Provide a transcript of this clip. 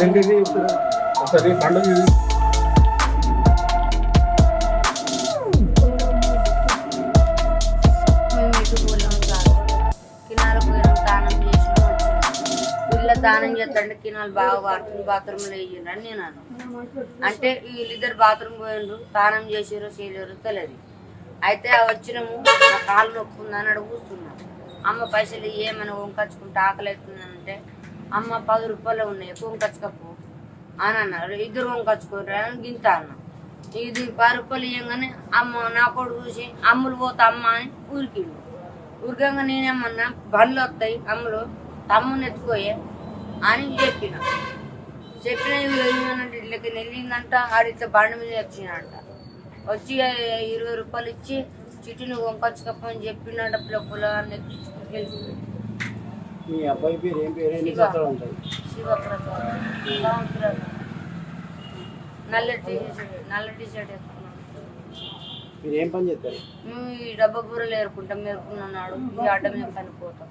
ఒకసారి ఒకసారి పండుగ కినాలు దానం చేస్తాడు వచ్చినాం. దానం కినాలు బాగా వాడుతుంది బాత్రూంలో వేయండి అని నేను అన్నాను. అంటే వీళ్ళిద్దరు బాత్రూమ్ పోయిండ్రు దానం చేసారు చేయలేరు తెలియదు అయితే వచ్చినాము నా కాలు నొప్పుందని అడుగు అడుగుతున్నాను అమ్మ పైసలు ఏమైనా వంకచ్చుకుంటే ఆకలి అవుతుందంటే అమ్మ పది రూపాయలు ఉన్నాయి వంకచ్చుకపో అని అన్నారు. ఇద్దరు వంకచ్చుకోరు అని గింత అన్నా. ఇది పది రూపాయలు ఇవ్వగానే అమ్మ నా కొడుకు చూసి అమ్ములు పోతా అమ్మ అని ఊరికిండు ఊరికంగా నేనేమన్నా బండ్లు వస్తాయి అమ్ములు తమ్ముని ఎత్తుకోయే అని చెప్పిన. చెప్పిన ఏమనంటే ఇట్లకి వెళ్ళిందంట ఆడితే బండి మీద వచ్చినంట వచ్చి ఇరవై రూపాయలు ఇచ్చి చిట్టుని వంకొచ్చుకపోని చెప్పినట్ట పిల్లపుల అని మీ అబ్బాయి పేరు ఏం పేరు ఎన్ని. సంవత్సరాలు ఉంటాయి మీరు ఏం పని చేస్తారు? మేము ఈ డబ్బా బూరలు ఏరుకుంటాం మేరుకున్నాడు ఈ అడ్డ మీద పనిపోతాం